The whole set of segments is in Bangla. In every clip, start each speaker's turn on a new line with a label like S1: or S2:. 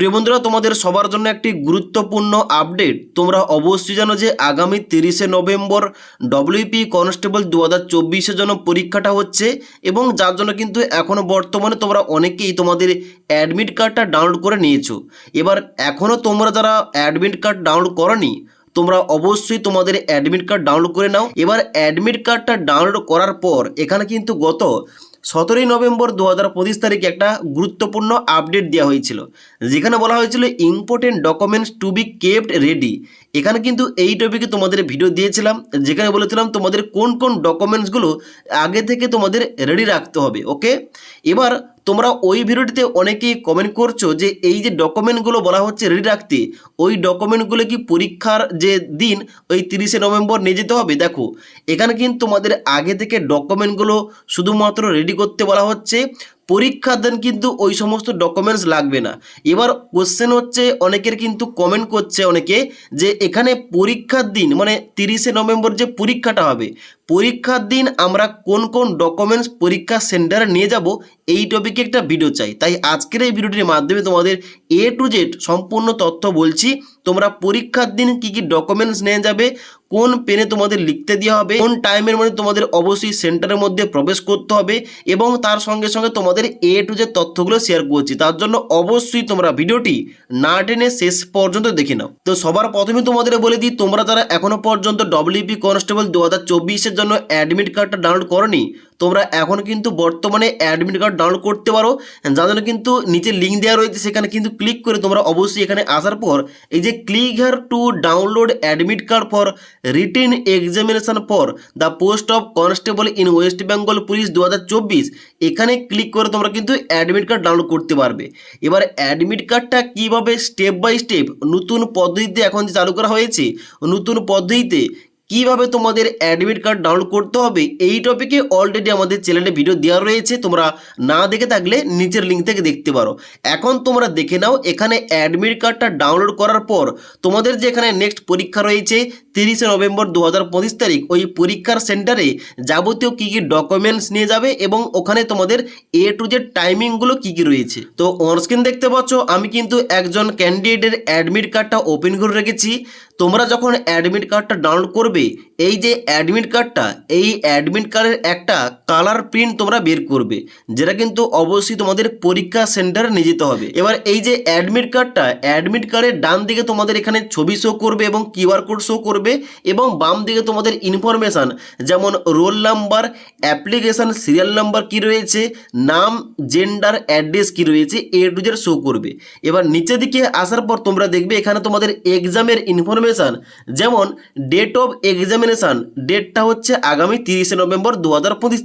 S1: প্রিয় বন্ধুরা তোমাদের সবার জন্য একটি গুরুত্বপূর্ণ আপডেট তোমরা অবশ্যই জানো যে আগামী তিরিশে নভেম্বর ডব্লিউপি e কনস্টেবল দু হাজার চব্বিশের জন্য পরীক্ষাটা হচ্ছে এবং যার জন্য কিন্তু এখনও বর্তমানে তোমরা অনেকেই তোমাদের অ্যাডমিট কার্ডটা ডাউনলোড করে নিয়েছো এবার এখনও তোমরা যারা অ্যাডমিট কার্ড ডাউনলোড করনি তোমরা অবশ্যই তোমাদের অ্যাডমিট কার্ড ডাউনলোড করে নাও এবার অ্যাডমিট কার্ডটা ডাউনলোড করার পর এখানে কিন্তু গত সতেরোই নভেম্বর দু হাজার পঁচিশ তারিখে একটা গুরুত্বপূর্ণ আপডেট দেওয়া হয়েছিল যেখানে বলা হয়েছিল important documents to be kept ready এখানে কিন্তু এই টপিকে তোমাদের ভিডিও দিয়েছিলাম যেখানে বলেছিলাম তোমাদের কোন কোন ডকুমেন্টসগুলো আগে থেকে তোমাদের রেডি রাখতে হবে ওকে এবার তোমরা ওই ভিডিওটিতে অনেকেই কমেন্ট করছো যে এই যে ডকুমেন্টগুলো বলা হচ্ছে রেডি রাখতে ওই ডকুমেন্টগুলো কি পরীক্ষার যে দিন ওই তিরিশে নভেম্বর নিয়ে যেতে হবে দেখো এখানে কিন্তু তোমাদের আগে থেকে ডকুমেন্টগুলো শুধুমাত্র রেডি করতে বলা হচ্ছে পরীক্ষার দিন কিন্তু ওই সমস্ত ডকুমেন্টস লাগবে না এবার কোশ্চেন হচ্ছে অনেকের কিন্তু কমেন্ট করছে অনেকে যে এখানে পরীক্ষার দিন মানে তিরিশে নভেম্বর যে পরীক্ষাটা হবে পরীক্ষার দিন আমরা কোন কোন ডকুমেন্টস পরীক্ষা সেন্টারে নিয়ে যাব এই টপিকে একটা ভিডিও চাই তাই আজকের এই ভিডিওটির মাধ্যমে তোমাদের এ টু জেড সম্পূর্ণ তথ্য বলছি তোমরা পরীক্ষার দিন কি কি ডকুমেন্টস নিয়ে যাবে কোন পেনে তোমাদের লিখতে দেওয়া হবে কোন টাইমের মধ্যে তোমাদের অবশ্যই সেন্টারের মধ্যে প্রবেশ করতে হবে এবং তার সঙ্গে সঙ্গে তোমাদের এ টু যে তথ্যগুলো শেয়ার করছি তার জন্য অবশ্যই তোমরা ভিডিওটি না টেনে শেষ পর্যন্ত দেখে নাও তো সবার প্রথমে তোমাদের বলে দিই তোমরা যারা এখনো পর্যন্ত ডব্লিউপি কনস্টেবল দু হাজার জন্য অ্যাডমিট কার্ডটা ডাউনলোড করনি তোমরা এখন কিন্তু বর্তমানে অ্যাডমিট কার্ড ডাউনলোড করতে পারো যার জন্য কিন্তু নিচে লিঙ্ক দেওয়া রয়েছে সেখানে কিন্তু ক্লিক করে তোমরা অবশ্যই এখানে আসার পর এই যে click here to download admit card for written examination for the post of constable in West Bengal police দু এখানে ক্লিক করে তোমরা কিন্তু অ্যাডমিট কার্ড ডাউনলোড করতে পারবে এবার অ্যাডমিট কার্ডটা কীভাবে স্টেপ বাই স্টেপ নতুন পদ্ধতিতে এখন যে চালু করা হয়েছে নতুন পদ্ধতিতে কিভাবে তোমাদের অ্যাডমিট কার্ড ডাউনলোড করতে হবে এই টপিকে অলরেডি আমাদের চ্যানেলে ভিডিও দেওয়া রয়েছে তোমরা না দেখে থাকলে নিচের লিঙ্ক থেকে দেখতে পারো এখন তোমরা দেখে নাও এখানে অ্যাডমিট কার্ডটা ডাউনলোড করার পর তোমাদের যে এখানে নেক্সট পরীক্ষা রয়েছে তিরিশে নভেম্বর দু হাজার তারিখ ওই পরীক্ষার সেন্টারে যাবতীয় কী কী ডকুমেন্টস নিয়ে যাবে এবং ওখানে তোমাদের এ টু জেড টাইমিংগুলো কী কী রয়েছে তো অনস্ক্রিন দেখতে পাচ্ছ আমি কিন্তু একজন ক্যান্ডিডেটের অ্যাডমিট কার্ডটা ওপেন করে রেখেছি তোমরা যখন অ্যাডমিট কার্ডটা ডাউনলোড করবে এই যে অ্যাডমিট কার্ডটা এই অ্যাডমিট কার্ডের একটা কালার প্রিন্ট তোমরা বের করবে যেটা কিন্তু অবশ্যই তোমাদের পরীক্ষা সেন্টারে নিয়ে যেতে হবে এবার এই যে অ্যাডমিট কার্ডটা অ্যাডমিট কার্ডের ডান দিকে তোমাদের এখানে ছবি শো করবে এবং কিউআর কোড শো করবে এবং বাম দিকে তোমাদের ইনফরমেশান যেমন roll number application serial number কি রয়েছে নাম জেন্ডার অ্যাড্রেস কি রয়েছে এ টু জেড শো করবে এবার নিচে দিকে আসার পর তোমরা দেখবে এখানে তোমাদের এক্সামের ইনফরমেশান যেমন ডেট অফ এক্সামের ভ্যাকসিনেশান ডেটটা হচ্ছে আগামী তিরিশে নভেম্বর দু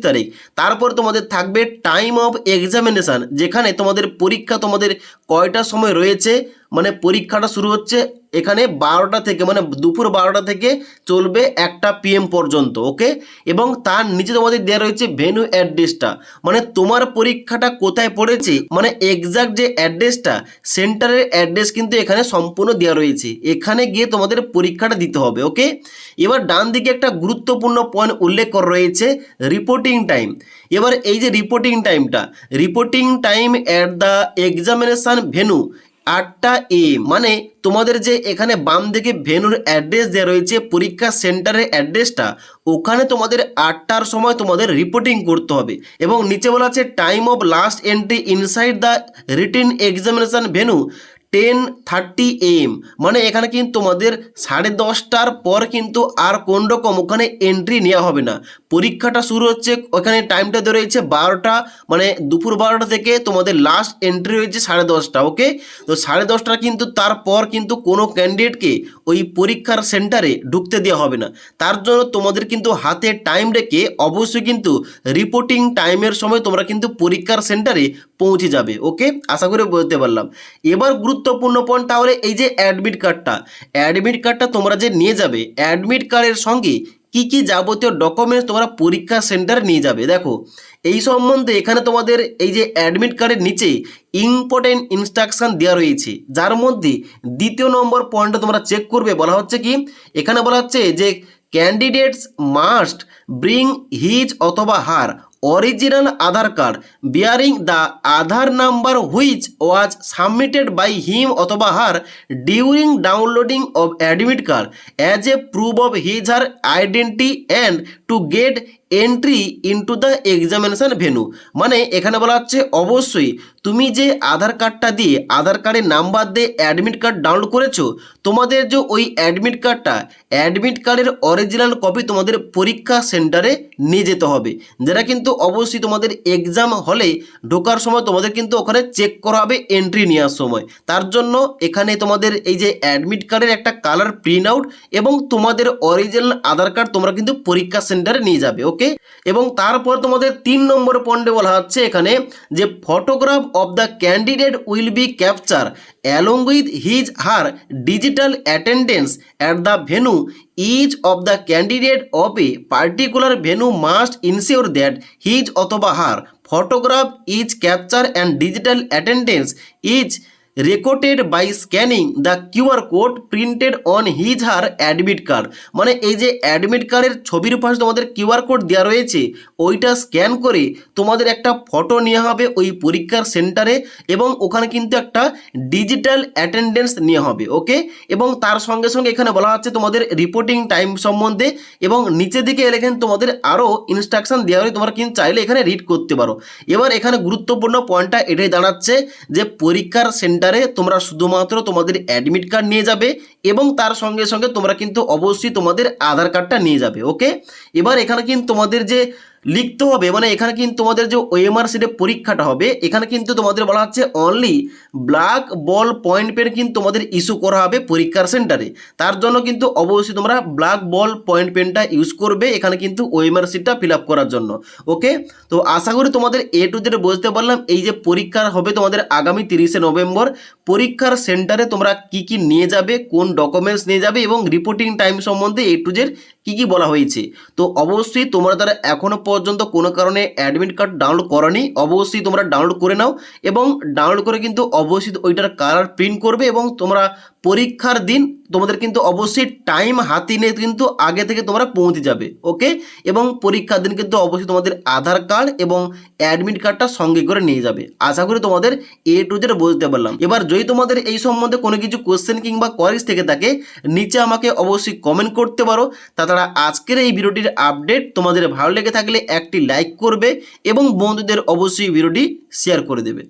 S1: তারিখ তারপর তোমাদের থাকবে টাইম অফ এক্সামিনেশান যেখানে তোমাদের পরীক্ষা তোমাদের কয়টা সময় রয়েছে মানে পরীক্ষাটা শুরু হচ্ছে এখানে বারোটা থেকে মানে দুপুর বারোটা থেকে চলবে একটা পিএম পর্যন্ত ওকে এবং তার নিচে তোমাদের দেওয়া রয়েছে ভেনু অ্যাড্রেসটা মানে তোমার পরীক্ষাটা কোথায় পড়েছে মানে এক্সাক্ট যে অ্যাড্রেসটা সেন্টারের অ্যাড্রেস কিন্তু এখানে সম্পূর্ণ দেওয়া রয়েছে এখানে গিয়ে তোমাদের পরীক্ষাটা দিতে হবে ওকে এবার ডান দিকে একটা গুরুত্বপূর্ণ পয়েন্ট উল্লেখ করা রয়েছে রিপোর্টিং টাইম এবার এই যে রিপোর্টিং টাইমটা reporting time at the examination venue আটটা এ মানে তোমাদের যে এখানে বাম দিকে ভেনুর অ্যাড্রেস দেওয়া রয়েছে পরীক্ষা সেন্টারের অ্যাড্রেসটা ওখানে তোমাদের আটটার সময় তোমাদের রিপোর্টিং করতে হবে এবং নিচে বলা আছে time of last entry inside the written examination venue ten thirty AM মানে এখানে কিন্তু তোমাদের সাড়ে দশটার পর কিন্তু আর কোন রকম ওখানে এন্ট্রি নেওয়া হবে না পরীক্ষাটা শুরু হচ্ছে ওখানে টাইমটা ধরে রয়েছে বারোটা মানে দুপুর বারোটা থেকে তোমাদের লাস্ট এন্ট্রি হয়েছে সাড়ে দশটা ওকে তো সাড়ে দশটা কিন্তু তারপর কিন্তু কোনো ক্যান্ডিডেটকে ওই পরীক্ষার সেন্টারে ঢুকতে দেওয়া হবে না তার জন্য তোমাদের কিন্তু হাতে টাইম রেখে অবশ্যই কিন্তু রিপোর্টিং টাইমের সময় তোমরা কিন্তু পরীক্ষার সেন্টারে পৌঁছে যাবে ওকে আশা করে বলতে পারলাম এবার গুরুত্ব গুরুত্বপূর্ণ পয়েন্ট তাহলে এই যে অ্যাডমিট কার্ডটা অ্যাডমিট কার্ডটা তোমরা যে নিয়ে যাবে অ্যাডমিট কার্ডের সঙ্গে কি কি যাবতীয় ডকুমেন্টস তোমরা পরীক্ষা সেন্টার নিয়ে যাবে দেখো এই সম্বন্ধে এখানে তোমাদের এই যে অ্যাডমিট কার্ডের নিচে ইম্পর্টেন্ট ইনস্ট্রাকশান দেওয়া রয়েছে যার মধ্যে দ্বিতীয় নম্বর পয়েন্টটা তোমরা চেক করবে বলা হচ্ছে কি এখানে বলা হচ্ছে যে ক্যান্ডিডেটস মাস্ট ব্রিং হিজ অথবা her original Aadhar card bearing the Aadhar number which was submitted by him othoba her during downloading of admit card as a proof of his her identity and to get entry into the examination venue মানে এখানে বলা হচ্ছে অবশ্যই তুমি যে আধার কার্ডটা দিয়ে আধার কার্ডের নাম্বার দিয়ে অ্যাডমিট কার্ড ডাউনলোড করেছো তোমাদের যে ওই অ্যাডমিট কার্ডটা অ্যাডমিট কার্ডের অরিজিনাল কপি তোমাদের পরীক্ষা সেন্টারে নিয়ে যেতে হবে যেটা কিন্তু অবশ্যই তোমাদের এক্সাম হলে ঢোকার সময় তোমাদের কিন্তু ওখানে চেক করা হবে এন্ট্রি নেওয়ার সময় তার জন্য এখানে তোমাদের এই যে অ্যাডমিট কার্ডের একটা কালার প্রিন্ট আউট এবং তোমাদের অরিজিনাল আধার কার্ড তোমরা কিন্তু পরীক্ষা সেন্টারে নিয়ে যাবে ওকে এবং তারপর তোমাদের তিন নম্বর পয়েন্টে বলা হচ্ছে এখানে যে photograph of the candidate will be capture along with his her digital attendance at the venue each of the candidate of a particular venue must ensure that his অথবা her photograph is capture and digital attendance is recorded by scanning the QR code printed on his her admit card মানে এই যে অ্যাডমিট কার্ডের ছবির পাশে তোমাদের কিউআর কোড দেওয়া রয়েছে ওইটা স্ক্যান করে তোমাদের একটা ফটো নেওয়া হবে ওই পরীক্ষার সেন্টারে এবং ওখানে কিন্তু একটা ডিজিটাল অ্যাটেন্ডেন্স নেওয়া হবে ওকে এবং তার সঙ্গে সঙ্গে এখানে বলা হচ্ছে তোমাদের রিপোর্টিং টাইম সম্বন্ধে এবং নিচে দিকে এলে কিন্তু তোমাদের আরও ইনস্ট্রাকশন দেওয়া হলে তোমরা কিন্তু চাইলে এখানে রিড করতে পারো এবার এখানে গুরুত্বপূর্ণ পয়েন্টটা এটাই দাঁড়াচ্ছে যে পরীক্ষার সেন্টার সেন্টারে তোমরা শুধুমাত্র তোমাদের অ্যাডমিট কার্ড নিয়ে যাবে এবং তার সঙ্গে সঙ্গে তোমরা কিন্তু অবশ্যই তোমাদের আধার কার্ডটা নিয়ে যাবে ওকে এবার এখানে কিন্তু তোমাদের যে লিখতে হবে মানে এখানে কিন্তু তোমাদের যে ওএমআর সিটে পরীক্ষাটা হবে এখানে কিন্তু তোমাদের বলা হচ্ছে only black ball point pen কিন্তু তোমাদের ইস্যু করা হবে পরীক্ষার সেন্টারে তার জন্য কিন্তু অবশ্যই তোমরা ব্ল্যাক বল পয়েন্ট পেনটা ইউজ করবে এখানে কিন্তু ওএমআর সিটটা ফিল করার জন্য ওকে তো আশা করি তোমাদের এ টু জেড বুঝতে পারলাম এই যে পরীক্ষার হবে তোমাদের আগামী তিরিশে নভেম্বর পরীক্ষার সেন্টারে তোমরা কি কি নিয়ে যাবে কোন ডকুমেন্টস নিয়ে যাবে এবং রিপোর্টিং টাইম সম্বন্ধে এ টু জেড কী কী বলা হয়েছে তো অবশ্যই তোমরা তারা এখনও পর্যন্ত কোনো কারণে অ্যাডমিট কার্ড ডাউনলোড করনি অবশ্যই তোমরা ডাউনলোড করে নাও এবং ডাউনলোড করে কিন্তু অবশ্যই ওইটার কালার প্রিন্ট করবে এবং তোমরা পরীক্ষার দিন তোমাদের কিন্তু অবশ্যই টাইম হাতে নিয়ে কিন্তু আগে থেকে তোমরা পৌঁছে যাবে ওকে এবং পরীক্ষার দিন কিন্তু অবশ্যই তোমাদের আধার কার্ড এবং অ্যাডমিট কার্ডটা সঙ্গে করে নিয়ে যাবে আশা করি তোমাদের এ টু জেড বুঝতে পারলাম এবার যদি তোমাদের এই সম্বন্ধে কোনো কিছু কোয়েশ্চেন কিংবা কোয়ারিজ থেকে থাকে নিচে আমাকে অবশ্যই কমেন্ট করতে পারো তাছাড়া আজকের এই ভিডিওটির আপডেট তোমাদের ভালো লেগে থাকলে একটি লাইক করবে এবং বন্ধুদের অবশ্যই ভিডিওটি শেয়ার করে দেবে